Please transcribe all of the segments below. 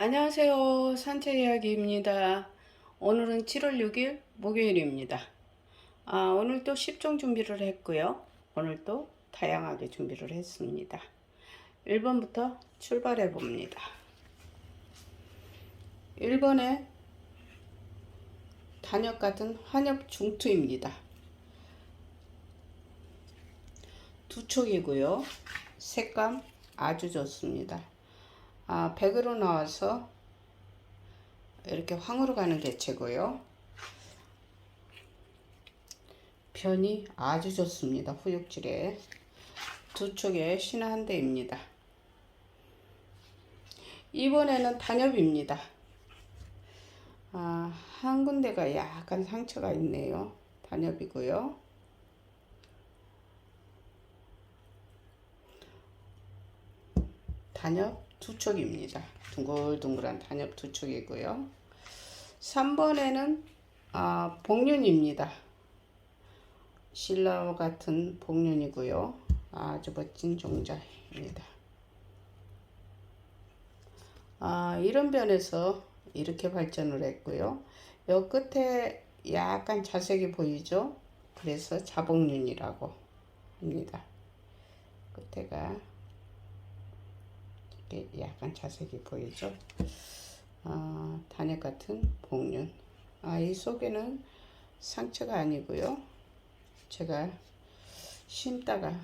안녕하세요. 산책 이야기입니다. 오늘은 7월 6일 목요일입니다. 아, 오늘 또 10종 준비를 했고요. 오늘 또 다양하게 준비를 했습니다. 1번부터 출발해 봅니다. 1번에 단역 같은 환엽 중투입니다. 두 촉이고요. 색감 아주 좋습니다. 아, 100으로 나와서 이렇게 황으로 가는 개체고요. 변이 아주 좋습니다. 후육질에 두 촉에 신화 한 대입니다. 이번에는 단엽입니다. 아, 한 군데가 약간 상처가 있네요. 단엽이고요. 단엽 두 촉입니다. 둥글둥글한 단엽 두 촉이고요. 3번에는 아, 복륜입니다. 신라 같은 복륜이고요. 아주 멋진 종자입니다. 아, 이런 변에서 이렇게 발전을 했고요. 요 끝에 약간 자색이 보이죠? 그래서 자복륜이라고 합니다. 끝에가 이렇게 약간 자색이 보이죠? 어, 단역 같은 복륜. 아, 이 속에는 상처가 아니고요. 제가 심다가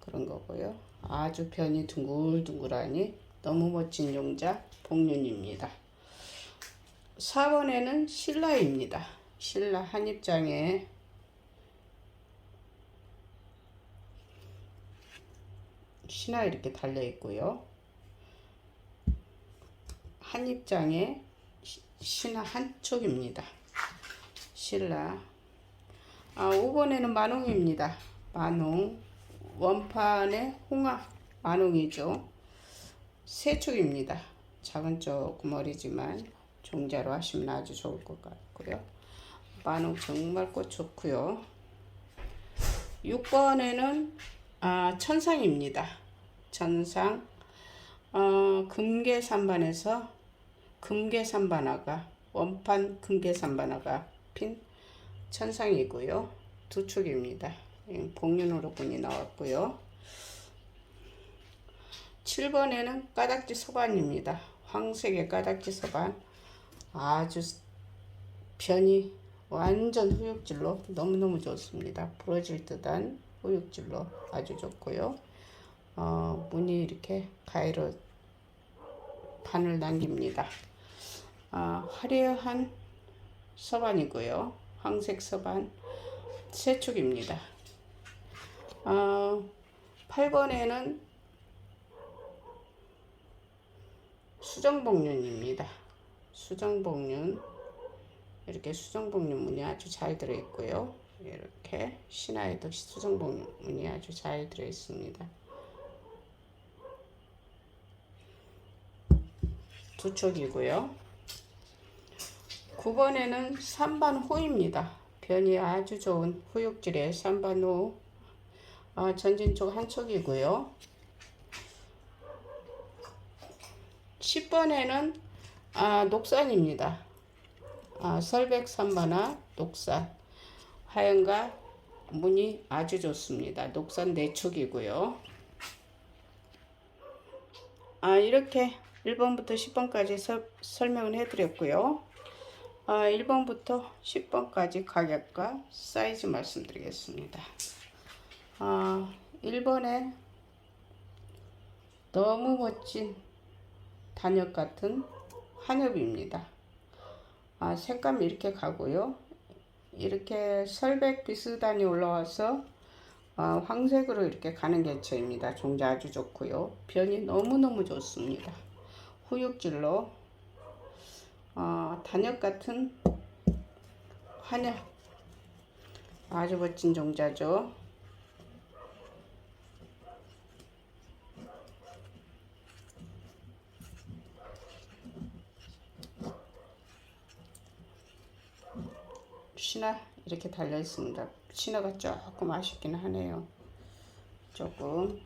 그런 거고요. 아주 변이 둥글둥글하니 너무 멋진 용자 복륜입니다. 4번에는 신라입니다. 신라 한입장에 신화 이렇게 달려 있고요. 한 입장에 신화 한 쪽입니다. 신라. 아, 5번에는 만홍입니다. 만홍. 원판의 홍화 만홍이죠. 세 쪽입니다. 작은 쪽 구머리지만 종자로 하시면 아주 좋을 것 같고요. 만홍 정말 꽃 좋고요. 6번에는 아, 천상입니다. 천상. 어, 금계 산반에서 금계산반화가 원판 금계산반화가 핀 천상이고요. 두 축입니다. 예, 복륜으로 분이 나왔고요. 7번에는 까닥지 서반입니다. 황색의 까닥지 서반 아주 변이 완전 후육질로 너무너무 좋습니다. 부러질 듯한 후육질로 아주 좋고요. 어, 무늬 이렇게 가위로 반을 남깁니다. 아, 화려한 서반이고요. 황색 서반 세축입니다. 어, 8번에는 수정복륜입니다. 수정복륜 이렇게 수정복륜 무늬 아주 잘 들어있고요. 이렇게 신화에도 수정복륜 무늬 아주 잘 들어있습니다. 두 촉이고요. 9번에는 삼반호입니다. 변이 아주 좋은 후육질의 삼반호 어, 전진 쪽 한 촉이고요. 10번에는 아, 녹산입니다. 아, 설백 삼반화 녹산 하얀과 무늬 아주 좋습니다. 녹산 내촉이고요. 아, 이렇게 1번부터 10번까지 서, 설명을 해드렸고요. 아, 1번부터 10번까지 가격과 사이즈 말씀드리겠습니다. 아, 1번에 너무 멋진 단엽 같은 한엽입니다. 아, 색감이 이렇게 가고요. 이렇게 설백 비스단이 올라와서 아, 황색으로 이렇게 가는 개체입니다. 종자 아주 좋고요. 변이 너무너무 좋습니다. 후육질로 어, 단역 같은 환엽 아주 멋진 종자죠. 신화 이렇게 달려 있습니다. 신화가 조금 아쉽긴 하네요. 조금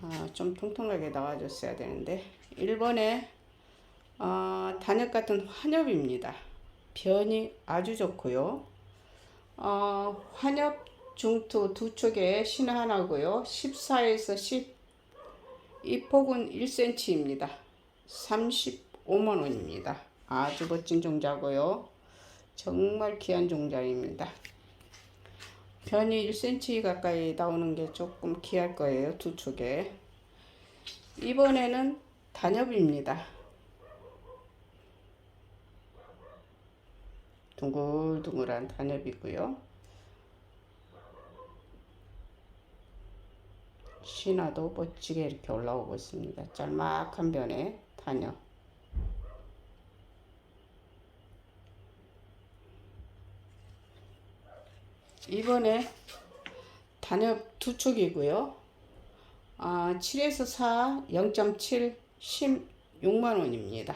아, 좀 통통하게 나와줬어야 되는데 1번에 어, 단엽 같은 환엽입니다. 변이 아주 좋고요. 어, 환엽 중투 두 쪽에 신화 하나고요. 14에서 10, 이 폭은 1cm입니다. 35만 원입니다. 아주 멋진 종자고요. 정말 귀한 종자입니다. 변이 1cm 가까이 나오는 게 조금 귀할 거예요. 두 쪽에. 이번에는 단엽입니다. 둥글둥글한 단엽이고요. 신화도 멋지게 이렇게 올라오고 있습니다. 짤막한 변에 단엽. 이번에 단엽 두 촉이고요. 아, 7에서 4, 0.7, 16만 원입니다.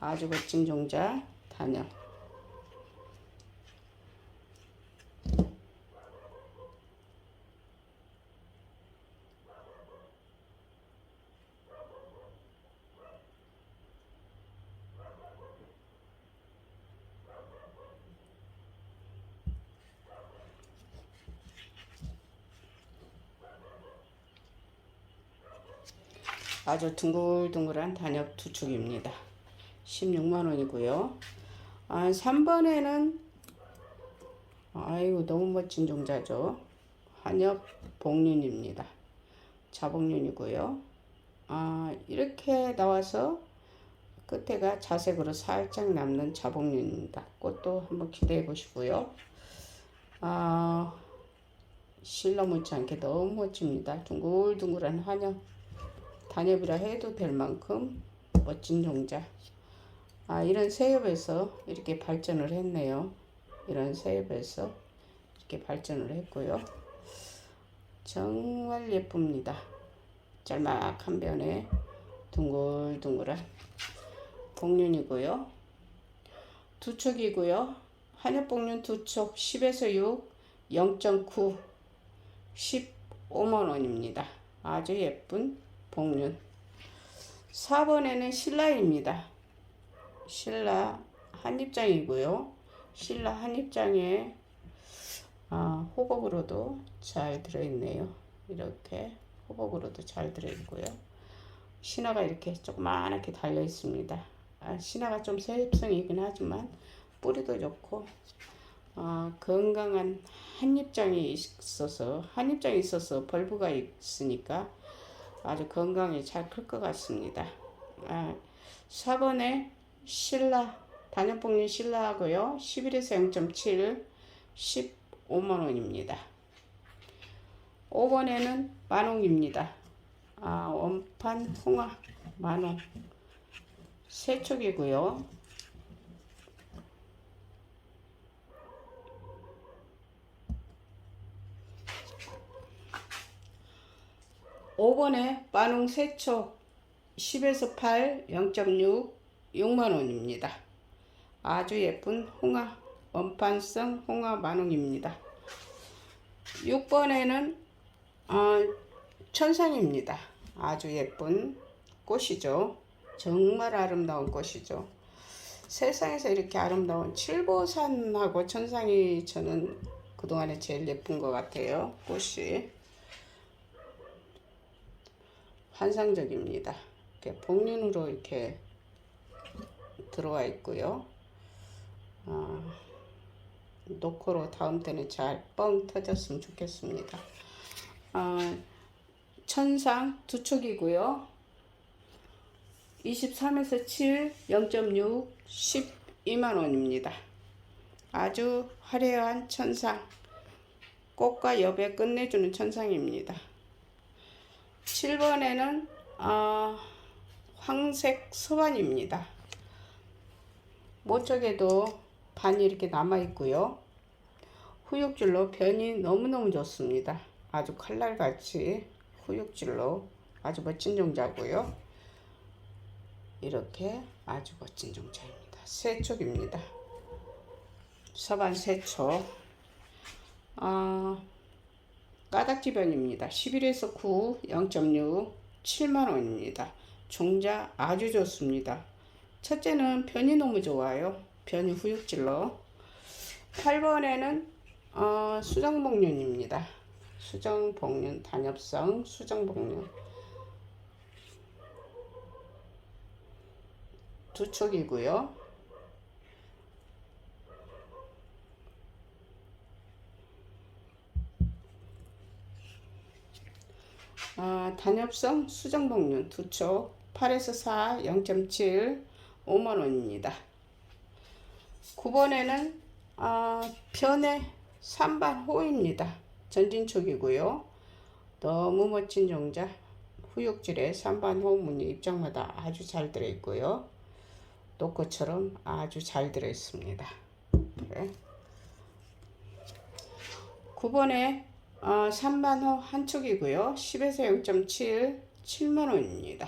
아주 멋진 종자 단엽. 아주 둥글둥글한 단엽 두 축입니다. 16만 원이고요. 아, 3번에는 아이고 너무 멋진 종자죠. 한엽 복륜입니다. 자복륜이고요. 아, 이렇게 나와서 끝에가 자색으로 살짝 남는 자복륜입니다. 꽃도 한번 기대해 보시고요. 아, 실러 묻지 않게 너무 멋집니다. 둥글둥글한 한엽 단엽이라 해도 될 만큼 멋진 종자. 아, 이런 새엽에서 이렇게 발전을 했네요. 이런 새엽에서 이렇게 발전을 했고요. 정말 예쁩니다. 짤막한 변에 둥글둥글한 복륜이고요. 두 촉이고요. 한엽복륜 두 촉 10에서 6, 0.9, 15만 원입니다. 아주 예쁜 복륜 4번에는 신라입니다. 신라 한입장이고요. 신라 한입장에 아, 호복으로도 잘 들어있네요. 이렇게 호복으로도 잘 들어있고요. 신화가 이렇게 조그만하게 달려 있습니다. 아, 신화가 좀 세입성이긴 하지만 뿌리도 좋고 아, 건강한 한입장이 있어서 한입장이 있어서 벌브가 있으니까 아주 건강히 잘 클 것 같습니다. 아, 4번에 신라, 단연봉린 신라하고요. 11에서 0.7, 15만원입니다. 5번에는 만원입니다. 아, 원판 홍화 만원. 세촉이고요. 5번에 만홍 세촉 10에서 8, 0.6, 6만원입니다. 아주 예쁜 홍화, 원판성 홍화 만홍입니다. 6번에는 어, 천상입니다. 아주 예쁜 꽃이죠. 정말 아름다운 꽃이죠. 세상에서 이렇게 아름다운 칠보산하고 천상이 저는 그동안에 제일 예쁜 것 같아요. 꽃이. 환상적입니다. 이렇게 복륜으로 이렇게 들어와 있고요. 어, 노코로 다음 때는 잘 뻥 터졌으면 좋겠습니다. 어, 천상 두 촉이고요. 23에서 7, 0.6, 12만 원입니다. 아주 화려한 천상. 꽃과 엽에 끝내주는 천상입니다. 7번에는 어, 황색 소반입니다. 모쪽에도 반이 이렇게 남아 있고요. 후육줄로 변이 너무너무 좋습니다. 아주 칼날같이 후육줄로 아주 멋진 종자고요. 이렇게 아주 멋진 종자입니다. 세촉입니다. 서반 세촉. 어, 까닥지변입니다. 11에서 9, 0.6, 7만원입니다. 종자 아주 좋습니다. 첫째는 변이 너무 좋아요. 변이 후육질로. 8번에는 어, 수정복륜입니다. 수정복륜 단엽성 수정복륜 두 촉이고요. 아, 단엽성 수정복륜 두촉 8에서 4 0.7 5만원입니다. 9번에는 아, 변의 3반 호입니다. 전진촉이고요. 너무 멋진 종자 후육질의 3반 호 무늬 입장마다 아주 잘 들어있고요. 노코처럼 아주 잘 들어있습니다. 네. 9번에 어, 3반호 한 촉이고요. 10에서 0.7 7만원입니다.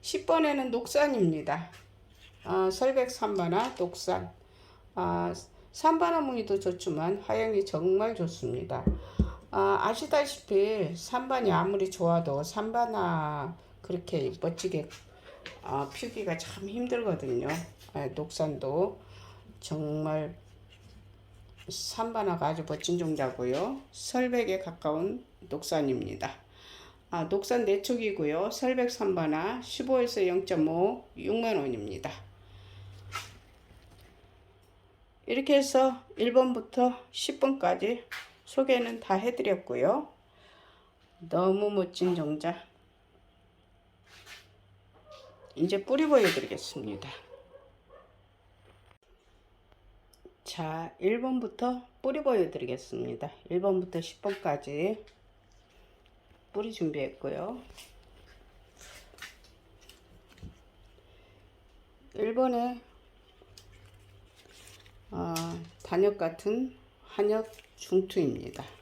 10번에는 녹산입니다. 아, 설백 3반화 녹산. 아, 3반화 무늬도 좋지만 화형이 정말 좋습니다. 아, 아시다시피 3반이 아무리 좋아도 3반화 그렇게 멋지게 아, 피우기가 참 힘들거든요. 아, 녹산도 정말 3반화가 아주 멋진 종자고요. 설백에 가까운 녹산입니다. 아, 녹산 4촉이고요. 설백 3반화 15에서 0.5 6만원입니다. 이렇게 해서 1번부터 10번까지 소개는 다 해드렸고요. 너무 멋진 종자. 이제 뿌리 보여드리겠습니다. 자, 1번부터 뿌리 보여드리겠습니다. 1번부터 10번까지 뿌리 준비했고요. 1번에 어, 단엽 같은 한엽 중투입니다.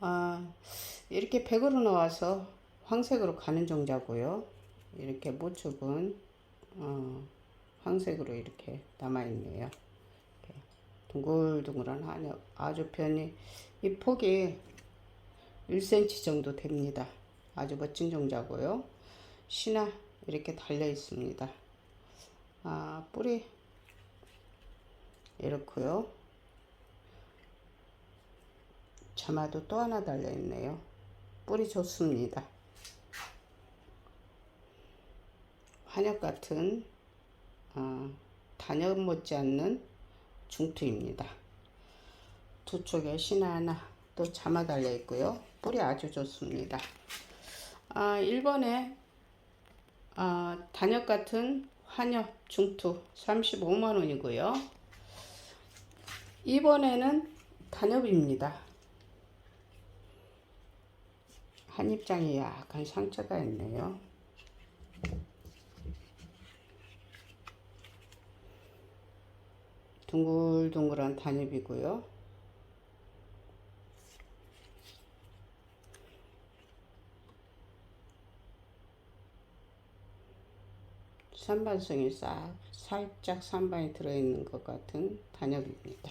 아, 이렇게 백으로 나와서 황색으로 가는 종자고요. 이렇게 모축은 어, 황색으로 이렇게 남아있네요. 이렇게 둥글둥글한 한엽 아주 편히 이 폭이 1cm 정도 됩니다. 아주 멋진 종자고요. 신화 이렇게 달려 있습니다. 아, 뿌리 이렇고요. 자마도 또 하나 달려 있네요. 뿌리 좋습니다. 한엽 같은 어, 단엽 못지않는 중투입니다. 두 쪽에 신화 하나 또 자마 달려 있고요. 뿌리 아주 좋습니다. 아, 1번에 아, 단엽 같은 한엽 중투 35만원이고요. 2번에는 단엽입니다. 한 입장이 약간 상처가 있네요. 둥글둥글한 단엽이고요. 산반성이 싹 살짝 산반이 들어있는 것 같은 단엽입니다.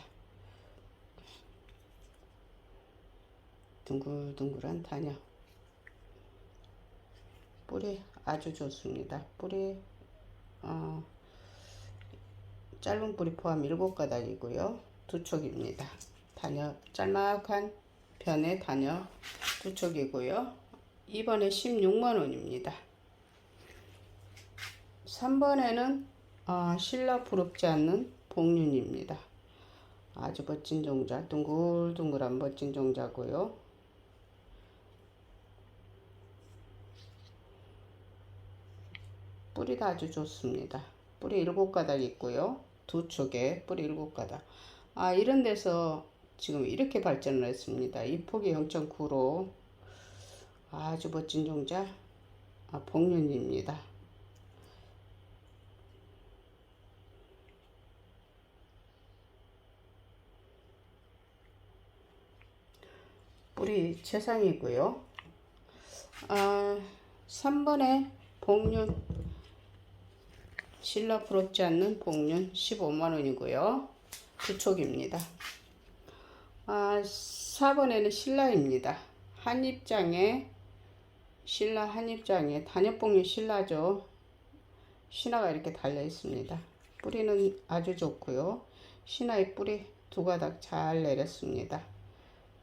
둥글둥글한 단엽. 뿌리 아주 좋습니다. 뿌리 어, 짧은 뿌리 포함 7가닥이고요. 두 촉입니다. 단엽 짤막한 변의 단엽 두 촉이고요. 2번에 16만원입니다. 3번에는 어, 신라 부럽지 않는 복륜입니다. 아주 멋진 종자, 둥글둥글한 멋진 종자고요. 뿌리도 아주 좋습니다. 뿌리 7가닥 있고요. 두 쪽에 뿌리 7가닥. 아, 이런 데서 지금 이렇게 발전을 했습니다. 이 폭이 0.9로 아주 멋진 종자 아, 복륜입니다. 뿌리 최상이고요. 아, 3번에 복륜 신라 부럽지 않는 복륜 15만원이고요. 두촉입니다. 아, 4번에는 신라입니다. 한 입장에 신라 한 입장에 단엽봉이 신라죠. 신화가 이렇게 달려 있습니다. 뿌리는 아주 좋고요. 신화의 뿌리 두 가닥 잘 내렸습니다.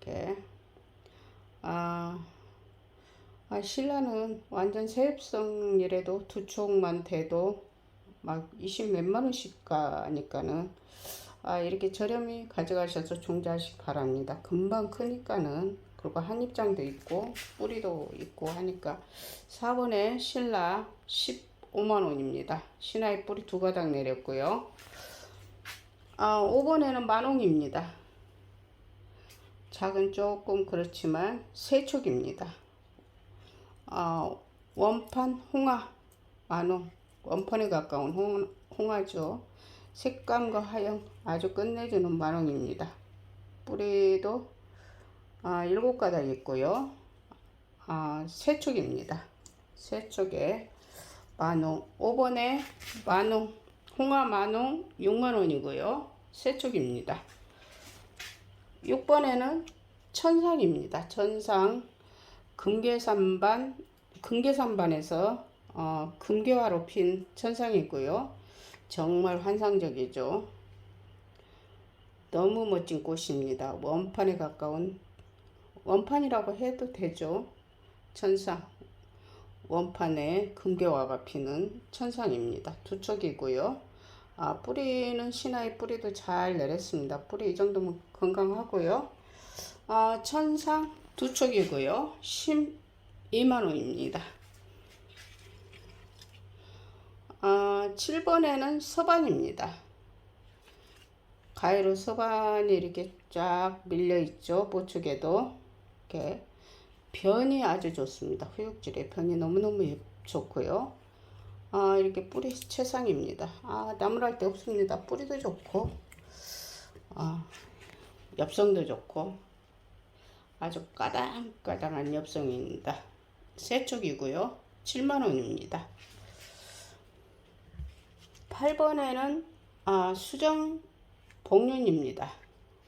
이렇게 아, 아 신라는 완전 세입성이라도 두 촉만 돼도 막 20 몇만 원씩 가니까는 아 이렇게 저렴히 가져가셔서 종자하시 바랍니다. 금방 크니까는 그리고 한 입장도 있고 뿌리도 있고 하니까 4번에 신라 15만 원입니다. 신화의 뿌리 두 가닥 내렸고요. 아 5번에는 만홍입니다. 작은 조금 그렇지만 세촉입니다. 아 원판 홍화 만홍 원판에 가까운 홍, 홍화죠. 색감과 하영 아주 끝내주는 만홍입니다. 뿌리도 아, 일곱 가닥 있고요. 아, 세 쪽입니다. 세 쪽에 만홍 5번에 만홍 홍화 만홍 6만원이고요. 세 쪽입니다. 6번에는 천상입니다. 천상 금계산반 금계산반에서 어, 금괴화로 핀 천상이고요. 정말 환상적이죠. 너무 멋진 꽃입니다. 원판에 가까운 원판이라고 해도 되죠. 천상 원판에 금괴화가 피는 천상입니다. 두 척이고요. 아, 뿌리는 신화의 뿌리도 잘 내렸습니다. 뿌리 이 정도면 건강하고요. 아, 천상 두 척이고요. 12만원입니다. 아, 7번에는 서반입니다. 가위로 서반이 이렇게 쫙 밀려 있죠. 보축에도 이렇게 변이 아주 좋습니다. 후육질의 변이 너무너무 예- 좋고요. 아, 이렇게 뿌리 최상입니다. 아, 나무랄 데 없습니다. 뿌리도 좋고, 아, 엽성도 좋고, 아주 까당까당한 엽성입니다. 세 쪽이고요. 7만원입니다. 8번에는 아, 수정 복륜입니다.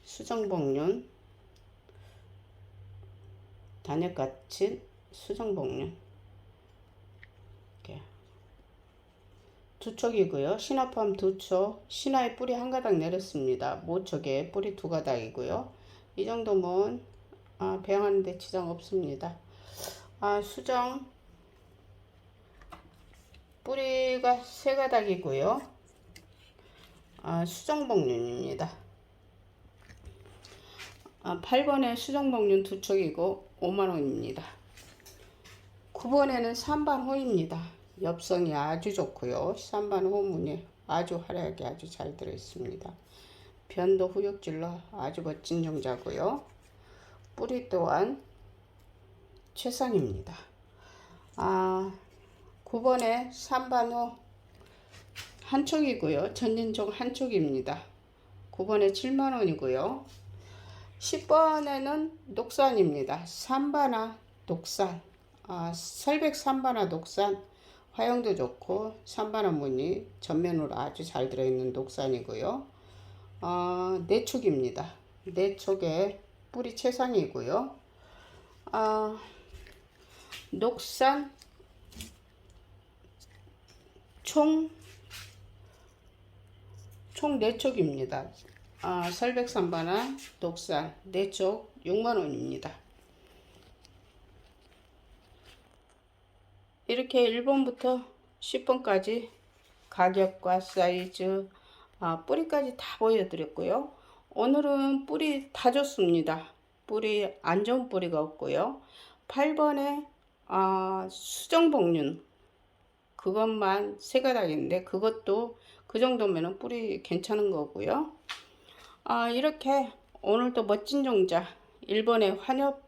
수정 복륜 단역같이 수정 복륜 두 촉이고요. 신화팜 두 촉, 신화의 뿌리 한 가닥 내렸습니다. 모촉에 뿌리 두 가닥이고요. 이 정도면 아, 배양하는데 지장 없습니다. 아, 수정 뿌리가 세 가닥이고요. 아, 수정복륜입니다. 아, 8번에 수정복륜 두 척이고 5만원입니다. 9번에는 산반호입니다. 엽성이 아주 좋고요. 산반호문이 아주 화려하게 아주 잘 들어있습니다. 변도 후육질로 아주 멋진 종자고요. 뿌리 또한 최상입니다. 아, 9번에 3반호 한 촉이고요. 전진종 한 촉입니다. 9번에 7만원이고요. 10번에는 녹산입니다. 3반화 녹산 아, 설백 3반화 녹산 화형도 좋고 3반화 무늬 전면으로 아주 잘 들어있는 녹산이고요. 아, 네 촉입니다. 네 촉에 뿌리 최상이고요. 아, 녹산 총, 총 4촉입니다. 아, 설백산바나 독산 4촉 6만원입니다. 이렇게 1번부터 10번까지 가격과 사이즈, 아, 뿌리까지 다 보여드렸고요. 오늘은 뿌리 다 좋습니다. 뿌리 안 좋은 뿌리가 없고요. 8번에 아, 수정복륜 그것만 세 가닥인데 그것도 그 정도면은 뿌리 괜찮은 거고요. 아, 이렇게 오늘도 멋진 종자 1번의 환엽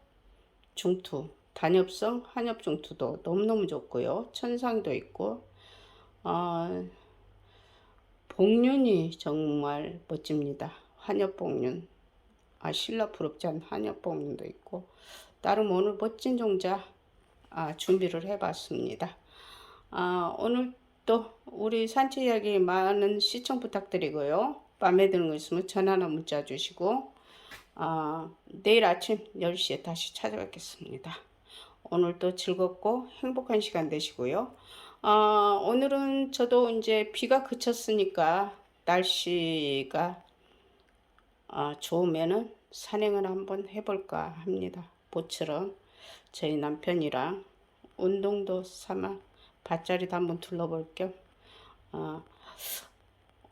중투 단엽성 환엽 중투도 너무너무 좋고요. 천상도 있고 어, 복륜이 정말 멋집니다. 환엽 복륜 아, 신라 부럽지 않은 한약봉도 있고 나름 오늘 멋진 종자 아, 준비를 해봤습니다. 아, 오늘 또 우리 산책 이야기 많은 시청 부탁드리고요. 마음에 드는 거 있으면 전화나 문자 주시고 아, 내일 아침 10시에 다시 찾아뵙겠습니다. 오늘도 즐겁고 행복한 시간 되시고요. 아, 오늘은 저도 이제 비가 그쳤으니까 날씨가 아, 좋으면은 산행을 한번 해볼까 합니다. 모처럼 저희 남편이랑 운동도 삼아 밭자리도 한번 둘러볼 겸 아,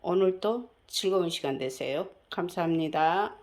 오늘도 즐거운 시간 되세요. 감사합니다.